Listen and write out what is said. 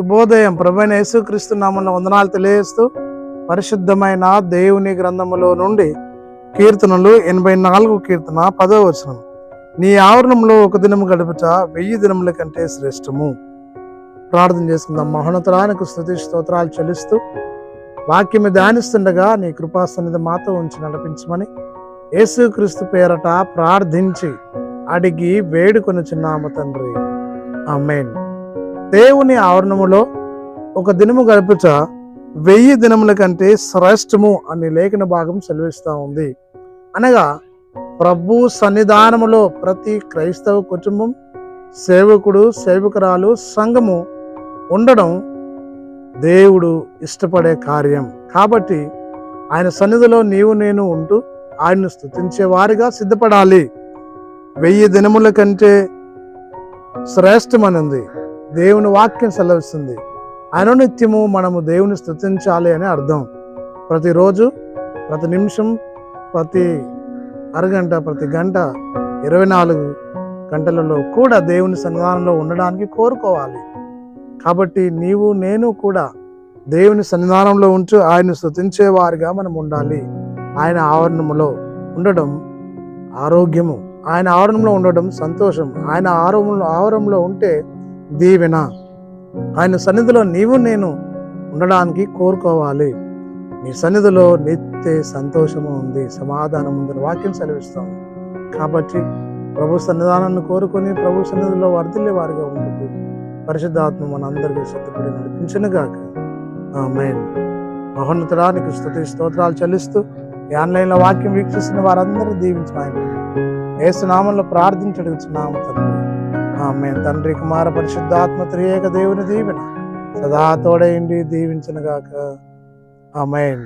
శుభోదయం. ప్రభైన యేసుక్రీస్తు నామన్న వందనాలు తెలియజేస్తూ పరిశుద్ధమైన దేవుని గ్రంథములో నుండి కీర్తనలు ఎనభై నాలుగు కీర్తన పదో వచనం. నీ ఆవరణంలో ఒక దినము గడుపుట వెయ్యి దినముల కంటే శ్రేష్టము. ప్రార్థన చేసుకుందాం. మహోన్నతరానికి స్థుతి స్తోత్రాలు చెల్లిస్తూ వాక్యము ధ్యానిస్తుండగా నీ కృపాసన్నిధి మాతో ఉంచి నడిపించమని యేసుక్రీస్తు పేరట ప్రార్థించి అడిగి వేడుకొని చిన్నాము తండ్రి. ఆమెన్. దేవుని ఆవరణములో ఒక దినము గడుపుట వెయ్యి దినముల కంటే శ్రేష్టము అనే లేఖన భాగం సెలవిస్తూ ఉంది. అనగా ప్రభు సన్నిధానములో ప్రతి క్రైస్తవ కుటుంబం సేవకుడు సేవకురాలు సంఘము ఉండడం దేవుడు ఇష్టపడే కార్యం. కాబట్టి ఆయన సన్నిధిలో నీవు నేను ఉంటూ ఆయన్ను స్థుతించే వారిగా సిద్ధపడాలి. వెయ్యి దినముల కంటే శ్రేష్టమనింది. దేవుని వాక్యం సెలవిస్తుంది. అనునిత్యము మనము దేవుని స్థుతించాలి అని అర్థం. ప్రతిరోజు ప్రతి నిమిషం ప్రతి అరగంట ప్రతి గంట ఇరవై నాలుగు గంటలలో కూడా దేవుని సన్నిధానంలో ఉండడానికి కోరుకోవాలి. కాబట్టి నీవు నేను కూడా దేవుని సన్నిధానంలో ఉంటూ ఆయన స్థుతించే వారిగా మనం ఉండాలి. ఆయన ఆవరణములో ఉండడం ఆరోగ్యము. ఆయన ఆవరణంలో ఉండడం సంతోషం. ఆయన ఆవరణంలో ఆవరణంలో ఉంటే దీవెన. ఆయన సన్నిధిలో నీవు నేను ఉండడానికి కోరుకోవాలి. నీ సన్నిధిలో నిత్య సంతోషము ఉంది. సమాధానం ఉందని వాక్యం సెలవిస్తాం కాబట్టి ప్రభు సన్నిధానాన్ని కోరుకొని ప్రభు సన్నిధిలో వర్ధిల్లే వారిగా ఉండదు పరిశుద్ధాత్మ మనందరికీ సిద్ధపడి నడిపించనుగాక. మైండ్ మహోన్నతడానికి స్థుతి స్తోత్రాలు చెల్లిస్తూ ఈ ఆన్లైన్లో వాక్యం వీక్షిస్తున్న వారందరూ దీవించిన ఏసునామంలో ప్రార్థించడుగుతున్నాము తండ్రి. ఆమె తండ్రి కుమార పరిశుద్ధాత్మ త్రియేక దేవుని దీవెన సదా తోడైండి దీవించనుగాక. ఆమె